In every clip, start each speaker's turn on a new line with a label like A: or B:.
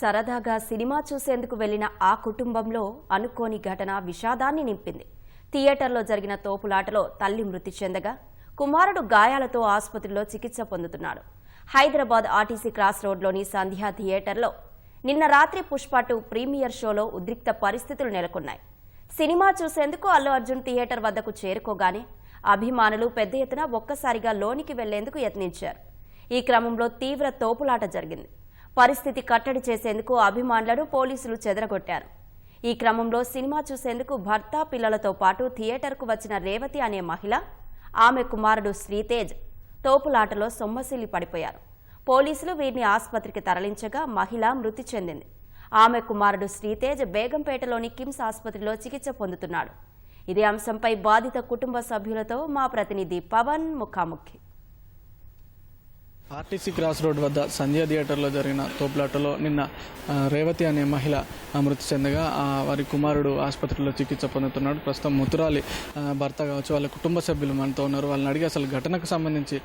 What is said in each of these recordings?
A: సరదాగా సినిమా చూసేందుకు వెళ్ళిన ఆ కుటుంబంలో అనుకోని ఘటన విషాదాన్ని నింపింది. థియేటర్లో జరిగిన తోపులాటలో తల్లి మృతి చెందగా కుమారుడు గాయాలతో ఆసుపత్రిలో చికిత్స పొందుతున్నాడు. హైదరాబాద్ ఆర్టీసీ క్రాస్ రోడ్లోని సంధ్యా థియేటర్లో నిన్న రాత్రి పుష్పటు ప్రీమియర్ షోలో ఉద్రిక్త పరిస్థితులు నెలకొన్నాయి. సినిమా చూసేందుకు అల్లు అర్జున్ థియేటర్ వద్దకు చేరుకోగానే అభిమానులు పెద్ద ఎత్తున ఒక్కసారిగా లోనికి వెళ్ళేందుకు యత్నించారు. ఈ క్రమంలో తీవ్ర తోపులాట జరిగింది. పరిస్థితి కట్టడి చేసేందుకు అభిమానులను పోలీసులు చెదరగొట్టారు. ఈ క్రమంలో సినిమా చూసేందుకు భర్త పిల్లలతో పాటు థియేటర్కు వచ్చిన రేవతి అనే మహిళ ఆమె కుమారుడు శ్రీతేజ్ తోపులాటలో సొమ్మసిల్లి పడిపోయారు. పోలీసులు వీరిని ఆసుపత్రికి తరలించగా మహిళ మృతి చెందింది. ఆమె కుమారుడు శ్రీతేజ్ బేగంపేటలోని కిమ్స్ ఆసుపత్రిలో చికిత్స పొందుతున్నాడు. ఇదే అంశంపై బాధిత కుటుంబ సభ్యులతో మా ప్రతినిధి పవన్ ముఖాముఖి.
B: ఆర్టీసీ క్రాస్ రోడ్ వద్ద సంధ్యా థియేటర్లో జరిగిన తోపులాటలో నిన్న రేవతి అనే మహిళ మృతి చెందగా వారి కుమారుడు ఆసుపత్రిలో చికిత్స పొందుతున్నాడు. ప్రస్తుతం ముతురాలి భర్త కావచ్చు వాళ్ళ కుటుంబ సభ్యులు మనతో ఉన్నారు. వాళ్ళని అడిగి అసలు ఘటనకు సంబంధించి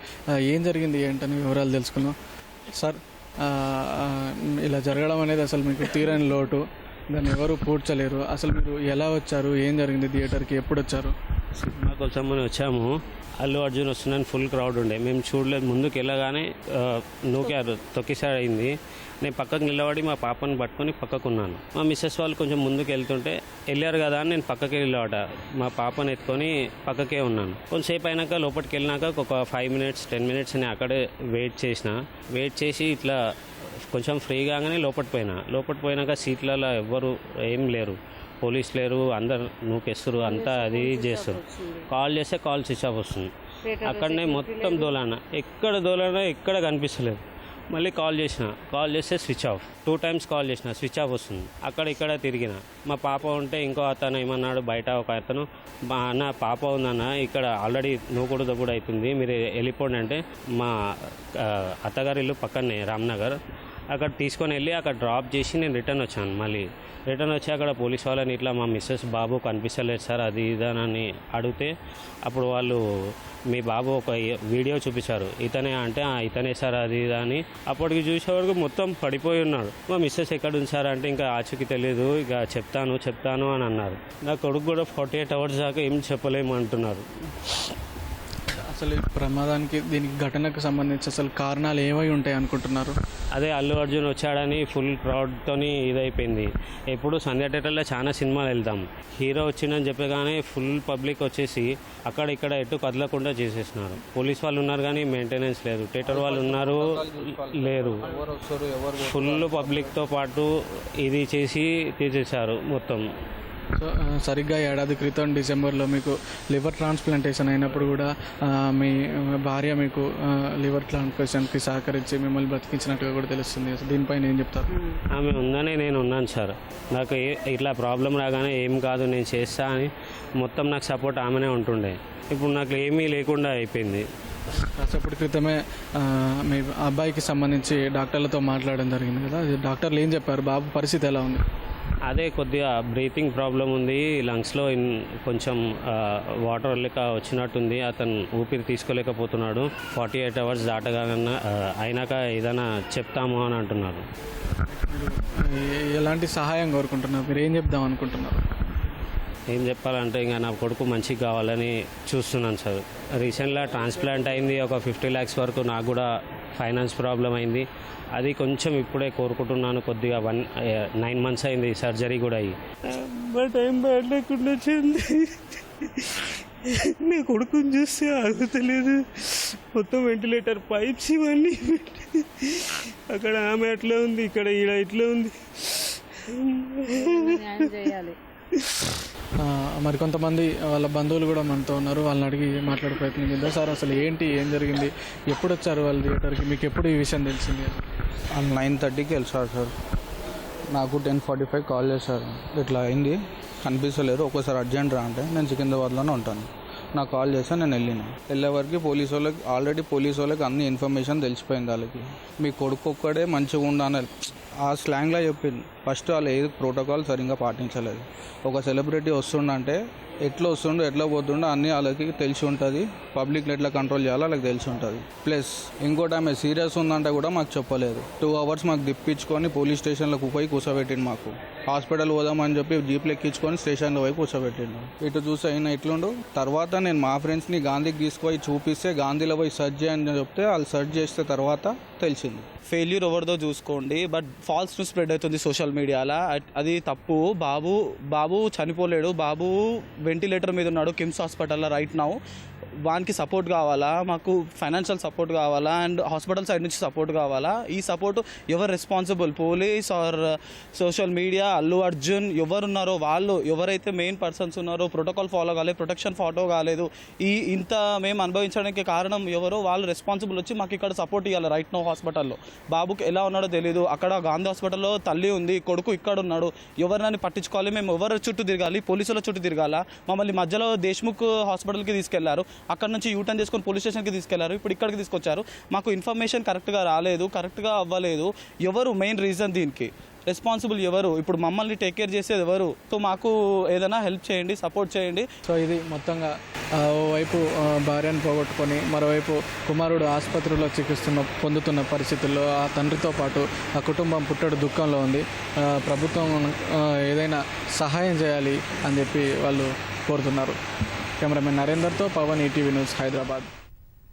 B: ఏం జరిగింది ఏంటని వివరాలు తెలుసుకున్నాం సార్ ఇలా జరగడం అనేది అసలు మీకు తీరని లోటు. దాన్ని ఎవరు పూడ్చలేరు. అసలు మీరు ఎలా వచ్చారు? ఏం జరిగింది? థియేటర్కి ఎప్పుడు వచ్చారు?
C: సినిమా మనం వచ్చాము. అల్లు అర్జున్ వస్తున్నాను ఫుల్ క్రౌడ్ ఉండే. మేము చూడలేదు. ముందుకు వెళ్ళగానే నూకారు తొక్కిసారి అయింది నేను పక్కకు నిలబడి మా పాపని పట్టుకొని పక్కకున్నాను. మా మిస్సెస్ వాళ్ళు కొంచెం ముందుకు వెళ్తుంటే వెళ్ళారు కదా అని నేను పక్కకి వెళ్ళాట మా పాపని ఎత్తుకొని పక్కకే ఉన్నాను. కొంతసేపు అయినాక లోపలికి వెళ్ళినాక ఒక ఫైవ్ మినిట్స్ టెన్ మినిట్స్ అని అక్కడే వెయిట్ చేసిన. వెయిట్ చేసి ఇట్లా కొంచెం ఫ్రీ కాగానే లోపలికి పోయినా. లోపలికి పోయినాక సీట్లలో ఎవ్వరు ఏం లేరు. పోలీస్ లేరు అందరు నూకేస్తారు అంతా అది చేస్తారు. కాల్ చేస్తే కాల్ స్విచ్ ఆఫ్ వస్తుంది. అక్కడనే మొత్తం దోలాన. ఎక్కడ దోలానా ఎక్కడ కనిపిస్తలేదు. మళ్ళీ కాల్ చేసిన. కాల్ చేస్తే switch off. Two times call చేసిన. స్విచ్ ఆఫ్ వస్తుంది. అక్కడ ఇక్కడ తిరిగిన. మా పాప ఉంటే ఇంకో అతను ఏమన్నాడు? బయట ఒక అతను మా అన్న పాప ఉందన్న ఇక్కడ ఆల్రెడీ నూకుడు దొబ్బుడు అవుతుంది మీరు వెళ్ళిపోండి అంటే మా అత్తగారి ఇల్లు పక్కనే రామ్నగర్. అక్కడ తీసుకొని వెళ్ళి అక్కడ డ్రాప్ చేసి నేను రిటర్న్ వచ్చాను మళ్ళీ. రిటర్న్ వచ్చి అక్కడ పోలీస్ వాళ్ళని ఇట్లా మా మిస్సెస్ బాబు కనిపిస్తలేదు సార్ అది ఇదానని అడిగితే అప్పుడు వాళ్ళు మీ బాబు ఒక వీడియో చూపించారు. ఇతనే అంటే ఇతనే సార్ అది ఇది అని అప్పటికి చూసే వరకు మొత్తం పడిపోయి ఉన్నాడు మా మిస్సెస్ ఎక్కడ ఉంది సార్ అంటే ఇంకా ఆచూకి తెలియదు ఇక చెప్తాను చెప్తాను అని అన్నారు. నా కొడుకు కూడా ఫార్టీ ఎయిట్ అవర్స్ దాకా ఏం చెప్పలేము అంటున్నారు.
B: అసలు ప్రమాదానికి దీనికి ఘటనకు సంబంధించి అసలు కారణాలు ఏమై ఉంటాయి అనుకుంటున్నారు?
C: అదే అల్లు అర్జున్ వచ్చాడని ఫుల్ క్రౌడ్తోని ఇదైపోయింది. ఎప్పుడు సంధ్య థియేటర్లో చాలా సినిమాలు వెళ్తాం. హీరో వచ్చిందని చెప్పగానే ఫుల్ పబ్లిక్ వచ్చేసి అక్కడ ఇక్కడ ఎటు కదలకుండా చేసేసినారు. పోలీస్ వాళ్ళు ఉన్నారు కానీ మెయింటెనెన్స్ లేదు. థియేటర్ వాళ్ళు ఉన్నారు లేరు ఫుల్ పబ్లిక్తో పాటు ఇది చేసి తీసేశారు మొత్తం.
B: సో సరిగ్గా ఏడాది క్రితం డిసెంబర్లో మీకు లివర్ ట్రాన్స్ప్లాంటేషన్ అయినప్పుడు కూడా మీ భార్య మీకు లివర్ ట్రాన్స్ప్లాంటేషన్కి సహకరించి మిమ్మల్ని బ్రతికించినట్టుగా కూడా తెలుస్తుంది. దీనిపైన ఏం చెప్తారు?
C: ఆమె ఉందని నేను ఉన్నాను సార్. నాకు ఇట్లా ప్రాబ్లం రాగానే ఏం కాదు నేను చేస్తా అని మొత్తం నాకు సపోర్ట్ ఆమెనే ఉంటుండే. ఇప్పుడు నాకు ఏమీ లేకుండా అయిపోయింది.
B: కాసేపటి క్రితమే మీ అబ్బాయికి సంబంధించి డాక్టర్లతో మాట్లాడడం జరిగింది కదా. డాక్టర్లు ఏం చెప్పారు? బాబు పరిస్థితి ఎలా ఉంది?
C: అదే కొద్దిగా బ్రీతింగ్ ప్రాబ్లం ఉంది. లంగ్స్లో ఇన్ కొంచెం వాటర్ లెక్క వచ్చినట్టుంది. అతను ఊపిరి తీసుకోలేకపోతున్నాడు. ఫార్టీ ఎయిట్ అవర్స్ దాటగానన్నా అయినాక ఏదైనా చెప్తాము అని అంటున్నారు.
B: ఎలాంటి సహాయం కోరుకుంటున్నారు? మీరు ఏం చెప్దాం అనుకుంటున్నారు?
C: ఏం చెప్పాలంటే ఇంకా నా కొడుకు మంచిగా కావాలని చూస్తున్నాను సార్. రీసెంట్గా ట్రాన్స్ప్లాంట్ అయింది. ఒక ఫిఫ్టీ ల్యాక్స్ వరకు నాకు కూడా ఫైనాన్స్ ప్రాబ్లం అయింది. అది కొంచెం ఇప్పుడే కోరుకుంటున్నాను. కొద్దిగా వన్ నైన్ మంత్స్ అయింది సర్జరీ కూడా అయ్యి. బట్ ఏం లేకుండా వచ్చింది. నా కొడుకుని చూస్తే ఆగుతలేదు మొత్తం వెంటిలేటర్ పైప్స్ ఇవన్నీ అక్కడ ఆమె అట్లా ఉంది ఇక్కడ ఈడ ఇట్లా ఉంది.
B: మరికొంతమంది మరి కొంతమంది వాళ్ళ బంధువులు కూడా మనతో ఉన్నారు. వాళ్ళని అడిగి మాట్లాడే ప్రయత్నం చేద్దాం. సార్ అసలు ఏంటి ఏం జరిగింది? ఎప్పుడు వచ్చారు వాళ్ళ థియేటర్కి? మీకు ఎప్పుడు ఈ విషయం తెలిసింది?
D: నైన్ థర్టీకి వెళ్ళారు సార్. నాకు టెన్ ఫార్టీ ఫైవ్ కాల్ చేశారు. ఇట్లా అయింది. కనిపించలేరు ఒక్కోసారి అర్జెంట్ రా అంటే నేను సికింద్రాబాద్లోనే ఉంటాను. నాకు కాల్ చేస్తే నేను వెళ్ళిన. వెళ్ళే వరకు పోలీస్ వాళ్ళకి ఆల్రెడీ పోలీస్ వాళ్ళకి అన్ని ఇన్ఫర్మేషన్ తెలిసిపోయింది వాళ్ళకి. మీ కొడుకు ఒక్కడే మంచిగా ఉండాలని ఆ స్లాంగ్లో చెప్పింది. ఫస్ట్ వాళ్ళు ఏది ప్రోటోకాల్ సరిగ్గా పాటించలేదు. ఒక సెలబ్రిటీ వస్తుండంటే ఎట్లా వస్తుండో ఎట్లా పోతుండో అన్నీ వాళ్ళకి తెలిసి ఉంటుంది. పబ్లిక్ని ఎట్లా కంట్రోల్ చేయాలో వాళ్ళకి తెలిసి ఉంటుంది. ప్లస్ ఇంకోటి ఆమె సీరియస్ ఉందంటే కూడా మాకు చెప్పలేదు. టూ అవర్స్ మాకు దిప్పించుకొని పోలీస్ స్టేషన్లోకి పోయి కూర్చోబెట్టిండు మాకు. హాస్పిటల్ పోదామని చెప్పి జీప్లు ఎక్కించుకొని స్టేషన్లో పోయి కూర్చోబెట్టిండు. ఇటు చూసి అయినా ఇట్లుండు తర్వాత నేను మా ఫ్రెండ్స్ని గాంధీకి తీసుకుపోయి చూపిస్తే గాంధీలో పోయి సెర్చ్ చేయని చెప్తే వాళ్ళు సెర్చ్ చేస్తే తర్వాత తెలిసింది.
E: ఫెయిల్యూర్ ఎవరిదో చూసుకోండి బట్ ఫాల్స్ న్యూస్ స్ప్రెడ్ అవుతుంది సోషల్ మీడియాలో అది తప్పు. బాబు బాబు చనిపోలేడు. బాబు వెంటిలేటర్ మీద ఉన్నాడు కిమ్స్ హాస్పిటల్లో రైట్ నౌ వానికి సపోర్ట్ కావాలా? మాకు ఫైనాన్షియల్ సపోర్ట్ కావాలా? అండ్ హాస్పిటల్ సైడ్ నుంచి సపోర్ట్ కావాలా? ఈ సపోర్ట్ ఎవరు responsible? Police or uh, social media Allu Arjun ఎవరున్నారో వాళ్ళు ఎవరైతే మెయిన్ పర్సన్స్ ఉన్నారో ప్రోటోకాల్ ఫాలో కాలేదు ప్రొటెక్షన్ ఫాలో కాలేదు ఈ ఇంత మేము అనుభవించడానికి కారణం ఎవరో వాళ్ళు రెస్పాన్సిబుల్ వచ్చి మాకు ఇక్కడ సపోర్ట్ ఇవ్వాలి రైట్ నో హాస్పిటల్లో. బాబుకి ఎలా ఉన్నాడో తెలియదు అక్కడ గాంధీ హాస్పిటల్లో తల్లి ఉంది కొడుకు ఇక్కడ ఉన్నాడు. ఎవరినని పట్టించుకోవాలి? మేము ఎవరి చుట్టూ తిరగాలి? పోలీసుల చుట్టూ తిరగాల? మమ్మల్ని మధ్యలో దేశ్ముఖ్ హాస్పిటల్కి తీసుకెళ్ళారు. అక్కడ నుంచి యూటర్న్ చేసుకొని పోలీస్ స్టేషన్కి తీసుకెళ్ళారు. ఇప్పుడు ఇక్కడికి తీసుకొచ్చారు. మాకు ఇన్ఫర్మేషన్ కరెక్ట్గా రాలేదు కరెక్ట్గా అవ్వలేదు. ఎవరు మెయిన్ రీజన్ దీనికి? రెస్పాన్సిబుల్ ఎవరు? ఇప్పుడు మమ్మల్ని టేక్ కేర్ చేసేది ఎవరు? సో మాకు ఏదైనా హెల్ప్ చేయండి సపోర్ట్ చేయండి.
B: సో ఇది మొత్తంగా ఓవైపు భార్యను పోగొట్టుకొని మరోవైపు కుమారుడు ఆసుపత్రిలో చికిత్స పొందుతున్న పరిస్థితుల్లో ఆ తండ్రితో పాటు ఆ కుటుంబం పుట్టడు దుఃఖంలో ఉంది. ప్రభుత్వం ఏదైనా సహాయం చేయాలి అని చెప్పి వాళ్ళు కోరుతున్నారు. కెమెరామెన్ నరేందర్తో పవన్ ఈటీవీ న్యూస్ హైదరాబాద్.